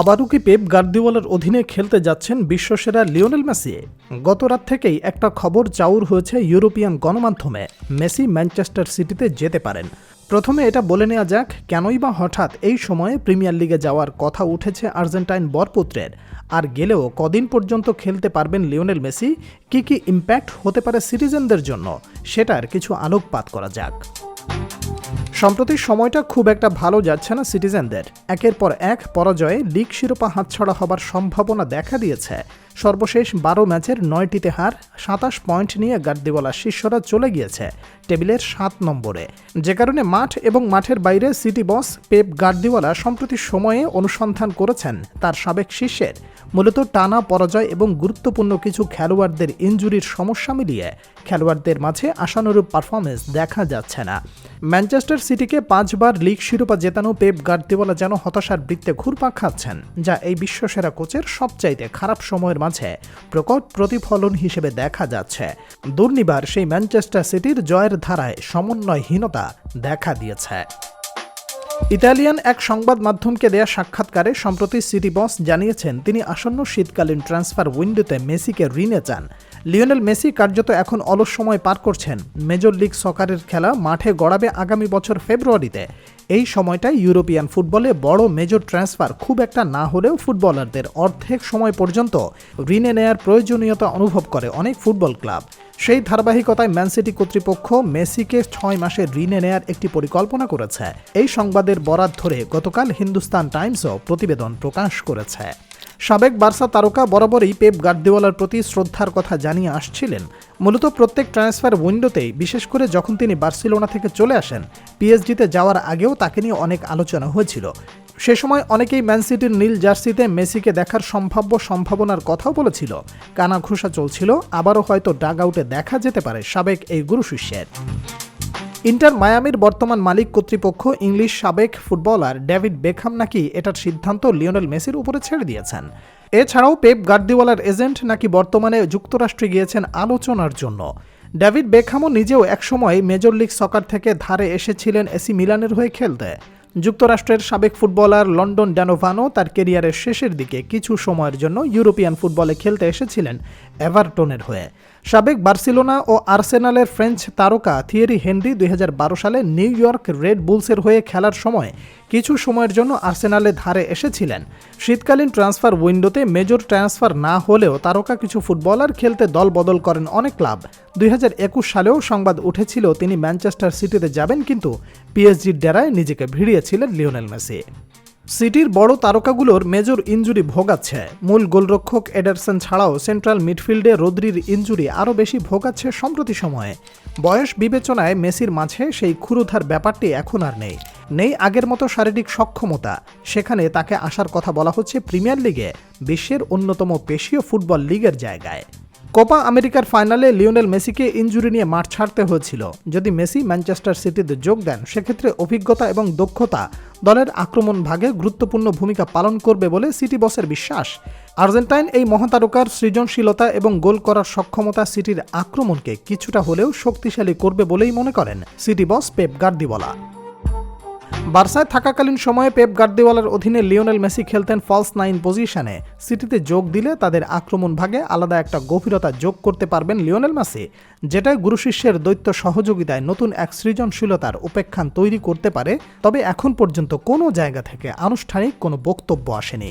আবারও কি পেপ গার্দিওয়ালার অধীনে খেলতে যাচ্ছেন বিশ্বসেরা লিওনেল মেসি? গত রাত থেকেই একটা খবর চাউর হয়েছে ইউরোপিয়ান গণমাধ্যমে। মেসি ম্যানচেস্টার সিটিতে যেতে পারেন। প্রথমে এটা বলে নেওয়া যাক, কেনই বা হঠাৎ এই সময়ে প্রিমিয়ার লিগে যাওয়ার কথা উঠেছে আর্জেন্টাইন বরপুত্রের। আর গেলেও কদিন পর্যন্ত খেলতে পারবেন লিওনেল মেসি? কি কি ইম্প্যাক্ট হতে পারে সিটিজেনদের জন্য? সেটার কিছু আলোকপাত করা যাক। সম্প্রতি সময়টা খুব একটা ভালো যাচ্ছে না সিটিজেনদের। একের পর এক পরাজয়ে লিগ শিরোপা হাতছাড়া হবার সম্ভাবনা দেখা দিয়েছে। সর্বশেষ বারো ম্যাচের নয়টিতে হার, সাতাশ পয়েন্ট নিয়ে গার্দিওয়ালা শিষ্যরা চলে গিয়েছে টেবিলের সাত নম্বরে। যে কারণে মাঠ এবং মাঠের বাইরে সিটি বস, পেপ গার্দিওয়ালা সম্প্রতি সময়ে অনুসন্ধান করেছেন তার সাবেক শিষ্যের। মূলত টানা পরাজয় এবং গুরুত্বপূর্ণ কিছু খেলোয়াড়দের ইনজুরির সমস্যা মিলিয়ে খেলোয়াড়দের মাঝে আশানুরূপ পারফরমেন্স দেখা যাচ্ছে না। ম্যানচেস্টার সিটিকে পাঁচবার লিগ শিরোপা জেতানো পেপ গার্দিওয়ালা যেন হতাশার বৃত্তে ঘুরপাক খাচ্ছেন, যা এই বিশ্বসেরা কোচের সবচাইতে খারাপ সময়ের মাঝে প্রকট প্রতিফলন হিসেবে দেখা যাচ্ছে। দুর্নিবার সেই ম্যানচেস্টার সিটির জয়ের ধারায় সমন্বয়হীনতা দেখা দিয়েছে। ইতালিয়ান এক সংবাদ মাধ্যমকে দেয়া সাক্ষাৎকারে সম্প্রতি সিটি বস জানিয়েছেন, তিনি আসন্ন শীতকালীন ট্রান্সফার উইন্ডোতে মেসিকে ঋণে চান। লিওনেল মেসি কার্যত এখন অলস সময় পার করছেন। মেজর লিগ সকারের খেলা মাঠে গড়াবে আগামী বছর ফেব্রুয়ারিতে। এই সময়টায় ইউরোপিয়ান ফুটবলে বড় মেজর ট্রান্সফার খুব একটা না হলেও ফুটবলারদের অর্ধেক সময় পর্যন্ত ঋণে নেয়ার প্রয়োজনীয়তা অনুভব করে অনেক ফুটবল ক্লাব। সেই ধারাবাহিকতায় ম্যানসিটি কর্তৃপক্ষ মেসিকে ছয় মাসে ঋণে নেয়ার একটি পরিকল্পনা করেছে। এই সংবাদের বরাত ধরে গতকাল হিন্দুস্তান টাইমসও প্রতিবেদন প্রকাশ করেছে। সাবেক বার্সা তারকা বরাবরই পেপ গার্দিওয়ালার প্রতি শ্রদ্ধার কথা জানিয়ে আসছিলেন। মূলত প্রত্যেক ট্রান্সফার উইন্ডোতেই, বিশেষ করে যখন তিনি বার্সেলোনা থেকে চলে আসেন, পিএসজিতে যাওয়ার আগেও তাকে নিয়ে অনেক আলোচনা হয়েছিল। সে সময় অনেকেই ম্যান সিটির নীল জার্সিতে মেসিকে দেখার সম্ভাব্য সম্ভাবনার কথাও বলেছিল। কানা কানাঘুষা চলছিল, আবারও হয়তো ডাগ আউটে দেখা যেতে পারে সাবেক এই গুরু শিষ্যের। ইন্টার মায়ামির বর্তমান মালিক কর্তৃপক্ষ ইংলিশ সাবেক ফুটবলার ডেভিড বেখাম নাকি এটার সিদ্ধান্ত লিওনেল মেসির উপরে ছেড়ে দিয়েছেন। এছাড়াও পেপ গার্দিওয়ালার এজেন্ট নাকি বর্তমানে যুক্তরাষ্ট্রে গিয়েছেন আলোচনার জন্য। ডেভিড বেখামও নিজেও একসময় মেজর লিগ সকার থেকে ধারে এসেছিলেন এসি মিলানের হয়ে খেলতে। যুক্তরাষ্ট্রের সাবেক ফুটবলার লন্ডন ড্যানোভানো তার কেরিয়ারের শেষের দিকে কিছু সময়ের জন্য ইউরোপিয়ান ফুটবলে খেলতে এসেছিলেন এভারটনের হয়ে। সাবেক বার্সেলোনা ও আর্সেনালের ফ্রেঞ্চ তারকা থিয়েরি হেনরি দুই হাজার বারো সালে নিউ ইয়র্ক রেড বুলসের হয়ে খেলার সময় কিছু সময়ের জন্য আর্সেনালে ধারে এসেছিলেন। শীতকালীন ট্রান্সফার উইন্ডোতে মেজর ট্রান্সফার না হলেও তারকা কিছু ফুটবলার খেলতে দল বদল করেন অনেক ক্লাব। দুই হাজার একুশ সালেও সংবাদ উঠেছিল তিনি ম্যানচেস্টার সিটিতে যাবেন, কিন্তু পিএসজির ডেরায় নিজেকে ভিড়িয়েছিলেন লিওনেল মেসি। সিটির বড় তারকাগুলোর মেজর ইঞ্জুরি ভোগাচ্ছে। মূল গোলরক্ষক এডারসন ছাড়াও সেন্ট্রাল মিডফিল্ডে রদ্রির ইঞ্জুরি আরও বেশি ভোগাচ্ছে সম্প্রতি সময়ে। বয়স বিবেচনায় মেসির মাঝে সেই ক্ষুরুধার ব্যাপারটি এখন আর নেই। নেই আগের মতো শারীরিক সক্ষমতা। সেখানে তাকে আসার কথা বলা হচ্ছে প্রিমিয়ার লিগে, বিশ্বের অন্যতম পেশীয় ফুটবল লিগের জায়গায়। কোপা আমেরিকার ফাইনালে লিওনেল মেসিকে ইঞ্জুরি নিয়ে মাঠ ছাড়তে হয়েছিল। যদি মেসি ম্যানচেস্টার সিটিতে যোগ দেন, সেক্ষেত্রে অভিজ্ঞতা এবং দক্ষতা দলের আক্রমণ ভাগে গুরুত্বপূর্ণ ভূমিকা পালন করবে বলে সিটি বসের বিশ্বাস। আর্জেন্টাইন এই মহাতারকার সৃজনশীলতা এবং গোল করার সক্ষমতা সিটির আক্রমণকে কিছুটা হলেও শক্তিশালী করবে বলেই মনে করেন সিটি বস পেপ গার্দিওয়ালা। বার্সায় থাকাকালীন সময়ে পেপ গার্দিওয়ালার অধীনে লিওনেল মেসি খেলতেন ফলস নাইন পজিশনে সিটিতে যোগ দিলে তাদের আক্রমণ ভাগে আলাদা একটা গভীরতা যোগ করতে পারবেন লিওনেল মেসি যেটায় গুরুশিষ্যের দৈত্য সহযোগিতায় নতুন এক সৃজনশীলতার উপেক্ষান তৈরি করতে পারে। তবে এখন পর্যন্ত কোনো জায়গা থেকে আনুষ্ঠানিক কোনো বক্তব্য আসেনি।